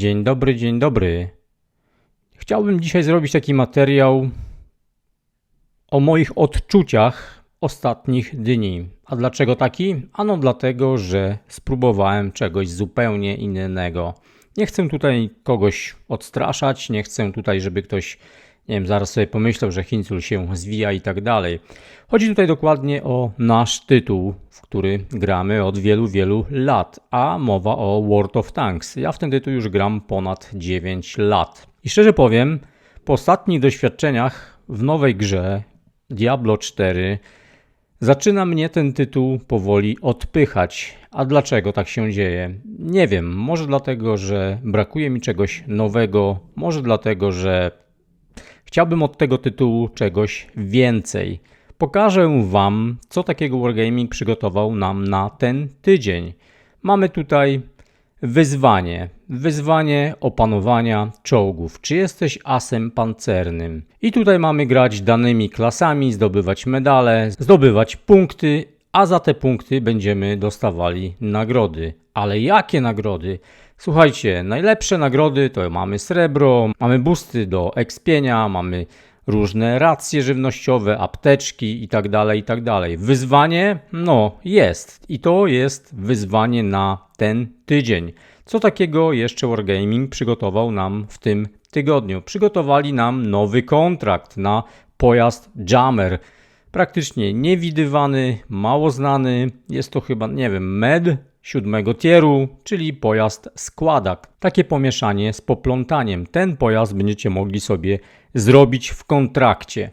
Dzień dobry, dzień dobry. Chciałbym dzisiaj zrobić taki materiał o moich odczuciach ostatnich dni. A dlaczego taki? Ano dlatego, że spróbowałem czegoś zupełnie innego. Nie chcę tutaj kogoś odstraszać, nie chcę tutaj, żeby ktoś, nie wiem, zaraz sobie pomyślał, że Hincul się zwija i tak dalej. Chodzi tutaj dokładnie o nasz tytuł, w który gramy od wielu, wielu lat, a mowa o World of Tanks. Ja w ten tytuł już gram ponad 9 lat. I szczerze powiem, po ostatnich doświadczeniach w nowej grze Diablo 4 Zaczyna mnie ten tytuł powoli odpychać. A dlaczego tak się dzieje? Nie wiem. Może dlatego, że brakuje mi czegoś nowego, może dlatego, że chciałbym od tego tytułu czegoś więcej. Pokażę Wam, co takiego Wargaming przygotował nam na ten tydzień. Mamy tutaj Wyzwanie. Wyzwanie opanowania czołgów. Czy jesteś asem pancernym? I tutaj mamy grać danymi klasami, zdobywać medale, zdobywać punkty, a za te punkty będziemy dostawali nagrody. Ale jakie nagrody? Słuchajcie, najlepsze nagrody to mamy srebro, mamy busty do ekspienia, mamy różne racje żywnościowe, apteczki itd., tak itd. Tak wyzwanie, no jest. I to jest wyzwanie na ten tydzień. Co takiego jeszcze Wargaming przygotował nam w tym tygodniu? Przygotowali nam nowy kontrakt na pojazd Jammer. Praktycznie niewidywany, mało znany. Jest to chyba, nie wiem, med siódmego tieru, czyli pojazd składak. Takie pomieszanie z poplątaniem. Ten pojazd będziecie mogli sobie zrobić w kontrakcie.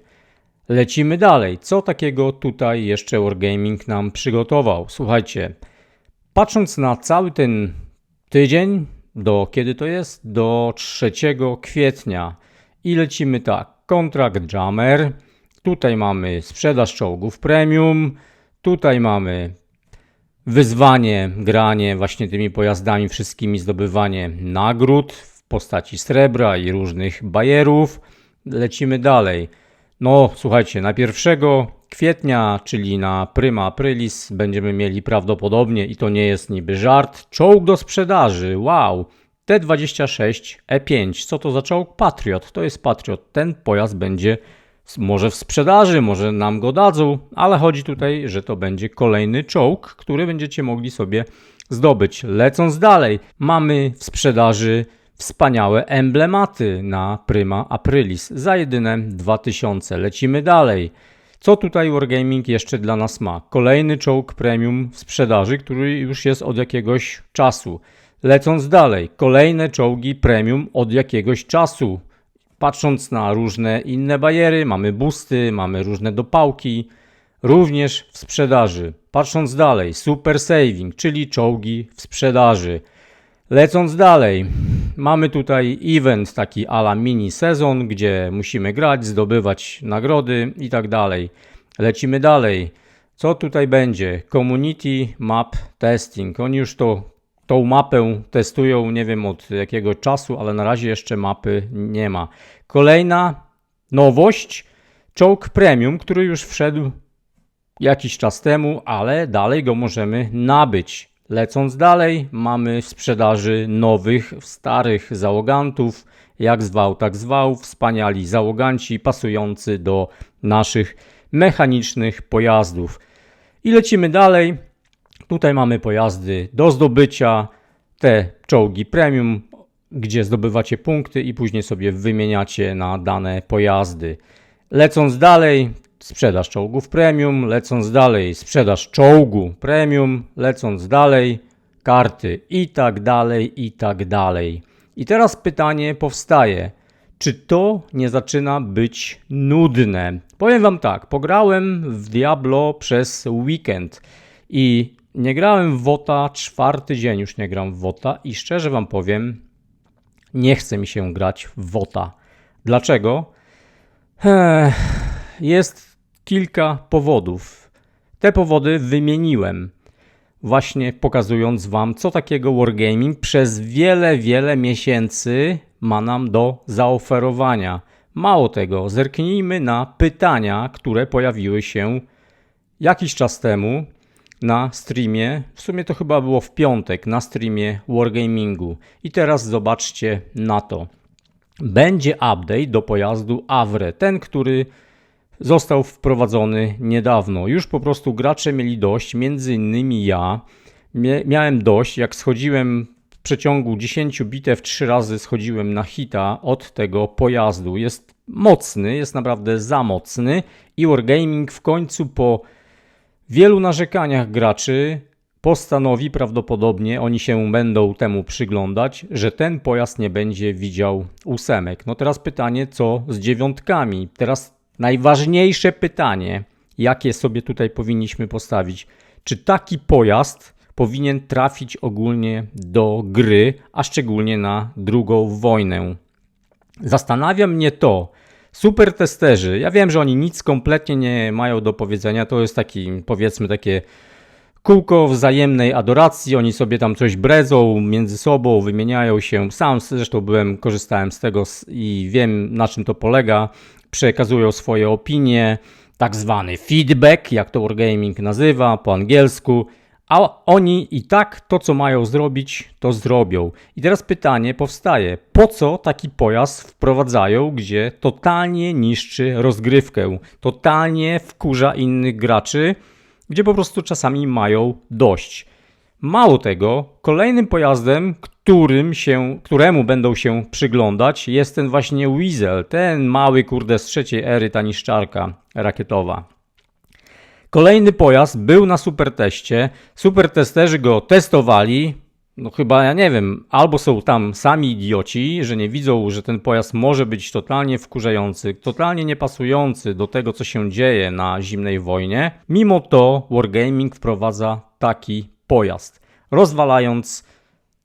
Lecimy dalej. Co takiego tutaj jeszcze Wargaming nam przygotował? Słuchajcie, patrząc na cały ten tydzień, do kiedy to jest? Do 3 kwietnia. I lecimy tak. Kontrakt Jammer. Tutaj mamy sprzedaż czołgów premium. Tutaj mamy wyzwanie, granie właśnie tymi pojazdami wszystkimi, zdobywanie nagród w postaci srebra i różnych bajerów. Lecimy dalej. No, słuchajcie, na 1 kwietnia, czyli na Prima Aprilis, będziemy mieli prawdopodobnie, i to nie jest niby żart, czołg do sprzedaży. Wow! T26 E5. Co to za czołg? Patriot. To jest Patriot. Ten pojazd będzie może w sprzedaży, może nam go dadzą, ale chodzi tutaj, że to będzie kolejny czołg, który będziecie mogli sobie zdobyć. Lecąc dalej, mamy w sprzedaży wspaniałe emblematy na Prima Aprilis za jedyne 2000. Lecimy dalej. Co tutaj Wargaming jeszcze dla nas ma? Kolejny czołg premium w sprzedaży, który już jest od jakiegoś czasu. Lecąc dalej, kolejne czołgi premium od jakiegoś czasu. Patrząc na różne inne bariery, mamy busty, mamy różne dopałki, również w sprzedaży. Patrząc dalej, super saving, czyli czołgi w sprzedaży. Lecąc dalej, mamy tutaj event taki ala mini sezon, gdzie musimy grać, zdobywać nagrody i tak dalej. Lecimy dalej. Co tutaj będzie? Community Map Testing. Oni już to, tą mapę testują, nie wiem od jakiego czasu, ale na razie jeszcze mapy nie ma. Kolejna nowość, czołg premium, który już wszedł jakiś czas temu, ale dalej go możemy nabyć. Lecąc dalej, mamy w sprzedaży nowych, starych załogantów. Jak zwał, tak zwał. Wspaniali załoganci pasujący do naszych mechanicznych pojazdów. I lecimy dalej. Tutaj mamy pojazdy do zdobycia. Te czołgi premium, gdzie zdobywacie punkty i później sobie wymieniacie na dane pojazdy. Lecąc dalej, sprzedaż czołgów premium, lecąc dalej, sprzedaż czołgu premium, lecąc dalej, karty i tak dalej, i tak dalej. I teraz pytanie powstaje, czy to nie zaczyna być nudne? Powiem Wam tak, pograłem w Diablo przez weekend i nie grałem w WOTA, czwarty dzień już nie gram w WOTA i szczerze Wam powiem, nie chce mi się grać w WOTA. Dlaczego? Jest kilka powodów. Te powody wymieniłem, właśnie pokazując Wam, co takiego Wargaming przez wiele, wiele miesięcy ma nam do zaoferowania. Mało tego, zerknijmy na pytania, które pojawiły się jakiś czas temu na streamie. W sumie to chyba było w piątek na streamie Wargamingu. I teraz zobaczcie na to. Będzie update do pojazdu Avre, ten, który został wprowadzony niedawno. Już po prostu gracze mieli dość, między innymi ja. Miałem dość, jak schodziłem w przeciągu 10 bitew, 3 razy schodziłem na hita od tego pojazdu. Jest mocny, jest naprawdę za mocny i Wargaming w końcu po wielu narzekaniach graczy postanowi prawdopodobnie, oni się będą temu przyglądać, że ten pojazd nie będzie widział ósemek. No teraz pytanie, co z dziewiątkami? Teraz najważniejsze pytanie, jakie sobie tutaj powinniśmy postawić. Czy taki pojazd powinien trafić ogólnie do gry, a szczególnie na drugą wojnę? Zastanawia mnie to. Super testerzy, ja wiem, że oni nic kompletnie nie mają do powiedzenia. To jest taki, powiedzmy, takie kółko wzajemnej adoracji. Oni sobie tam coś bredzą między sobą, wymieniają się. Sam zresztą byłem, korzystałem z tego i wiem, na czym to polega. Przekazują swoje opinie, tak zwany feedback, jak to Wargaming nazywa po angielsku. A oni i tak to, co mają zrobić, to zrobią. I teraz pytanie powstaje: po co taki pojazd wprowadzają, gdzie totalnie niszczy rozgrywkę, totalnie wkurza innych graczy, gdzie po prostu czasami mają dość. Mało tego, kolejnym pojazdem, którym się, któremu będą się przyglądać, jest ten właśnie Weasel, ten mały kurde z trzeciej ery, ta niszczarka rakietowa. Kolejny pojazd był na superteście. Supertesterzy go testowali. No chyba ja nie wiem, albo są tam sami idioci, że nie widzą, że ten pojazd może być totalnie wkurzający, totalnie niepasujący do tego, co się dzieje na zimnej wojnie. Mimo to Wargaming wprowadza taki pojazd, rozwalając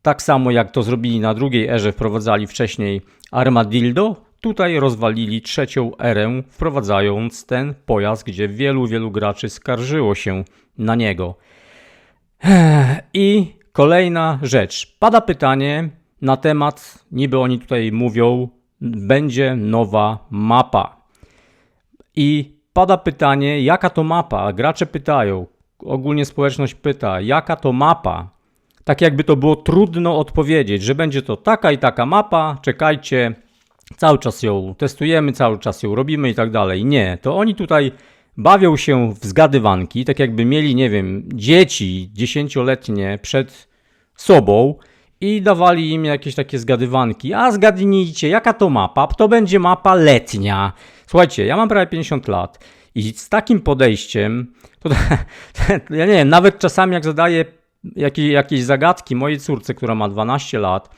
tak samo jak to zrobili na drugiej erze, wprowadzali wcześniej Armadillo, tutaj rozwalili trzecią erę, wprowadzając ten pojazd, gdzie wielu, wielu graczy skarżyło się na niego. I kolejna rzecz. Pada pytanie na temat, niby oni tutaj mówią, będzie nowa mapa. I pada pytanie, jaka to mapa? Gracze pytają, ogólnie społeczność pyta, jaka to mapa? Tak jakby to było trudno odpowiedzieć, że będzie to taka i taka mapa, czekajcie, cały czas ją testujemy, cały czas ją robimy i tak dalej. Nie, to oni tutaj bawią się w zgadywanki, tak jakby mieli, nie wiem, dzieci dziesięcioletnie przed sobą i dawali im jakieś takie zgadywanki. A zgadnijcie, jaka to mapa? To będzie mapa letnia. Słuchajcie, ja mam prawie 50 lat i z takim podejściem, to, ja nie wiem, nawet czasami jak zadaję jakieś, jakieś zagadki mojej córce, która ma 12 lat,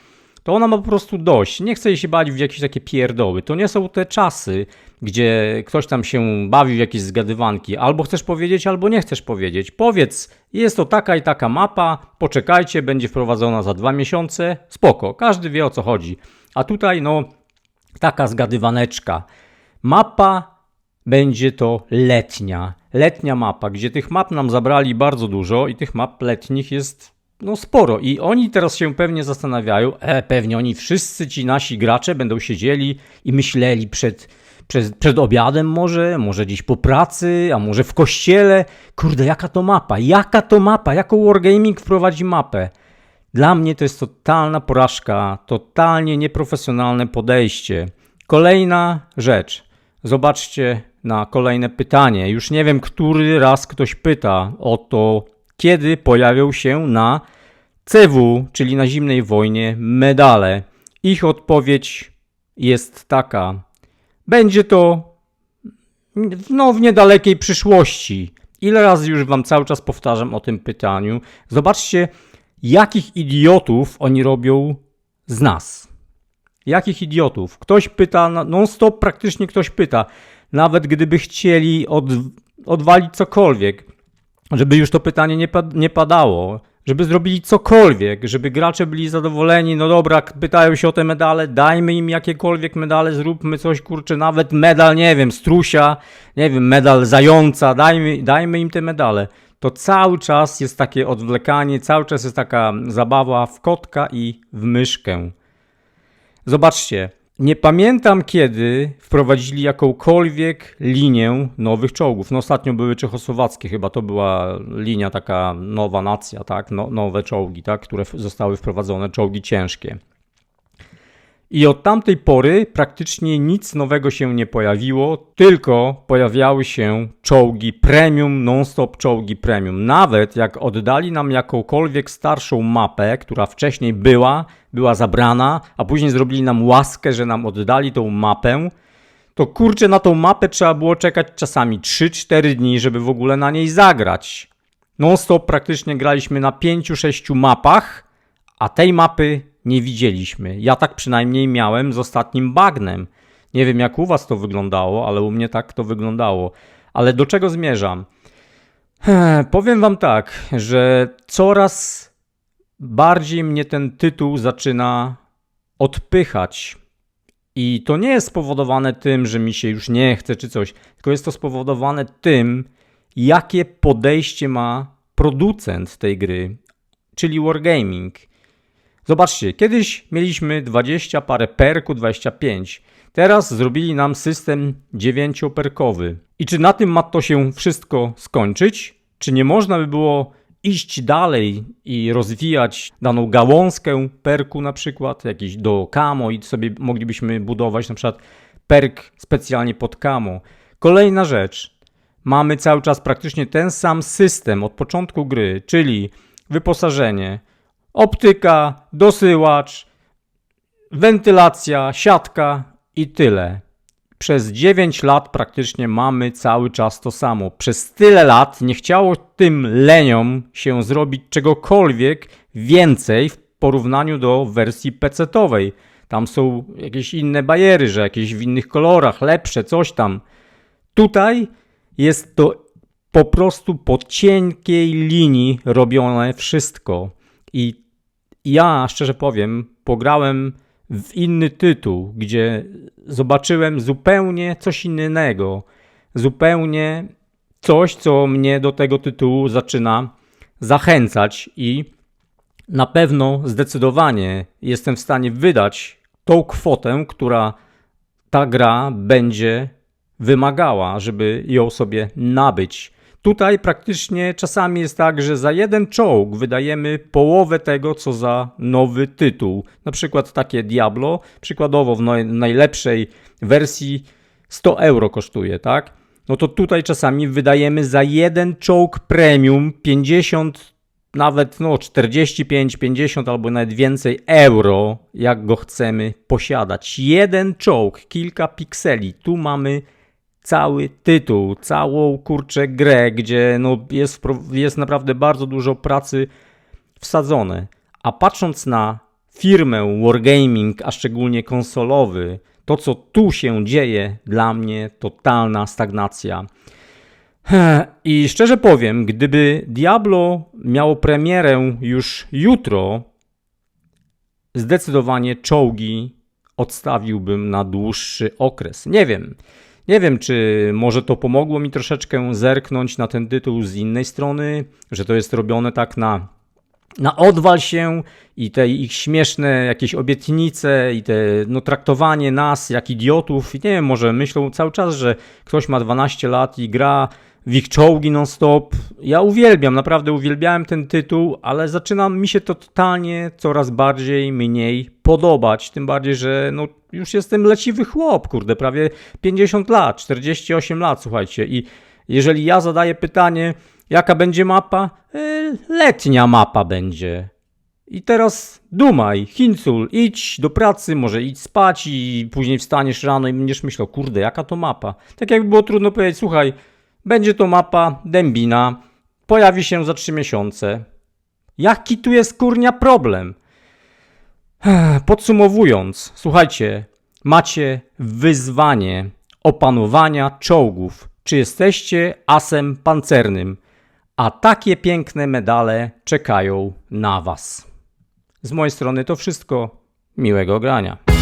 to ona ma po prostu dość. Nie chce jej się bawić w jakieś takie pierdoły. To nie są te czasy, gdzie ktoś tam się bawi w jakieś zgadywanki. Albo chcesz powiedzieć, albo nie chcesz powiedzieć. Powiedz, jest to taka i taka mapa, poczekajcie, będzie wprowadzona za dwa miesiące. Spoko, każdy wie o co chodzi. A tutaj, no, taka zgadywaneczka. Mapa będzie to letnia. Letnia mapa, gdzie tych map nam zabrali bardzo dużo i tych map letnich jest no sporo. I oni teraz się pewnie zastanawiają, e, pewnie oni wszyscy ci nasi gracze będą siedzieli i myśleli przed, przed, przed obiadem może, może gdzieś po pracy, a może w kościele. Kurde, jaka to mapa? Jaka to mapa? Jaką Wargaming wprowadzi mapę? Dla mnie to jest totalna porażka, totalnie nieprofesjonalne podejście. Kolejna rzecz. Zobaczcie na kolejne pytanie. Już nie wiem, który raz ktoś pyta o to, kiedy pojawią się na CW, czyli na zimnej wojnie, medale. Ich odpowiedź jest taka. Będzie to no, w niedalekiej przyszłości. Ile razy już wam cały czas powtarzam o tym pytaniu. Zobaczcie, jakich idiotów oni robią z nas. Jakich idiotów? Ktoś pyta, na- non-stop praktycznie ktoś pyta. Nawet gdyby chcieli od, odwalić cokolwiek, żeby już to pytanie nie, pad- nie padało, żeby zrobili cokolwiek, żeby gracze byli zadowoleni, no dobra, pytają się o te medale, dajmy im jakiekolwiek medale, zróbmy coś, kurczę, nawet medal, nie wiem, strusia, nie wiem, medal zająca, dajmy, dajmy im te medale. To cały czas jest takie odwlekanie, cały czas jest taka zabawa w kotka i w myszkę. Zobaczcie, Nie pamiętam kiedy wprowadzili jakąkolwiek linię nowych czołgów. No ostatnio były czechosłowackie, chyba to była linia taka nowa nacja, tak? No, nowe czołgi, tak? Które zostały wprowadzone, czołgi ciężkie. I od tamtej pory praktycznie nic nowego się nie pojawiło, tylko pojawiały się czołgi premium, non-stop czołgi premium. Nawet jak oddali nam jakąkolwiek starszą mapę, która wcześniej była, była zabrana, a później zrobili nam łaskę, że nam oddali tą mapę, to kurczę, na tą mapę trzeba było czekać czasami 3-4 dni, żeby w ogóle na niej zagrać. Non-stop praktycznie graliśmy na 5-6 mapach, a tej mapy nie widzieliśmy. Ja tak przynajmniej miałem z ostatnim bagnem. Nie wiem jak u was to wyglądało, ale u mnie tak to wyglądało. Ale do czego zmierzam? Powiem wam tak, że coraz bardziej mnie ten tytuł zaczyna odpychać. I to nie jest spowodowane tym, że mi się już nie chce czy coś, tylko jest to spowodowane tym, jakie podejście ma producent tej gry, czyli Wargaming. Zobaczcie, kiedyś mieliśmy 20 parę perku, 25. Teraz zrobili nam system 9-perkowy. I czy na tym ma to się wszystko skończyć? Czy nie można by było iść dalej i rozwijać daną gałązkę perku na przykład, jakiś do kamo i sobie moglibyśmy budować na przykład perk specjalnie pod kamo. Kolejna rzecz. Mamy cały czas praktycznie ten sam system od początku gry, czyli wyposażenie, optyka, dosyłacz, wentylacja, siatka i tyle. Przez 9 lat praktycznie mamy cały czas to samo. Przez tyle lat nie chciało tym leniom się zrobić czegokolwiek więcej w porównaniu do wersji PC-owej. Tam są jakieś inne bariery, że jakieś w innych kolorach, lepsze, coś tam. Tutaj jest to po prostu po cienkiej linii robione wszystko. I ja, szczerze powiem, pograłem w inny tytuł, gdzie zobaczyłem zupełnie coś innego. Zupełnie coś, co mnie do tego tytułu zaczyna zachęcać i na pewno zdecydowanie jestem w stanie wydać tą kwotę, która ta gra będzie wymagała, żeby ją sobie nabyć. Tutaj praktycznie czasami jest tak, że za jeden czołg wydajemy połowę tego, co za nowy tytuł. Na przykład takie Diablo, przykładowo w najlepszej wersji 100 euro kosztuje, tak? No to tutaj czasami wydajemy za jeden czołg premium 50, nawet no 45, 50 albo nawet więcej euro, jak go chcemy posiadać. Jeden czołg, kilka pikseli. Tu mamy cały tytuł, całą kurczę grę, gdzie no jest, jest naprawdę bardzo dużo pracy wsadzone. A patrząc na firmę Wargaming, a szczególnie konsolowy, to co tu się dzieje, dla mnie totalna stagnacja. I szczerze powiem, gdyby Diablo miało premierę już jutro, zdecydowanie czołgi odstawiłbym na dłuższy okres. Nie wiem. Nie wiem, czy może to pomogło mi troszeczkę zerknąć na ten tytuł z innej strony, że to jest robione tak na, na odwal się i te ich śmieszne jakieś obietnice i te no, traktowanie nas jak idiotów. I nie wiem, może myślą cały czas, że ktoś ma 12 lat i gra w ich czołgi non-stop. Ja uwielbiam, naprawdę uwielbiałem ten tytuł, ale zaczyna mi się to totalnie coraz bardziej mniej podobać. Tym bardziej, że no, już jestem leciwy chłop, kurde, prawie 50 lat, 48 lat, słuchajcie. I jeżeli ja zadaję pytanie, jaka będzie mapa, yy, letnia mapa będzie. I teraz dumaj, Hincul, idź do pracy, może idź spać i później wstaniesz rano i będziesz myślał, kurde, jaka to mapa. Tak jakby było trudno powiedzieć, słuchaj, będzie to mapa Dębina, pojawi się za 3 miesiące. Jaki tu jest kurnia problem? Podsumowując, słuchajcie, macie wyzwanie opanowania czołgów. Czy jesteście asem pancernym? A takie piękne medale czekają na Was. Z mojej strony to wszystko. Miłego grania.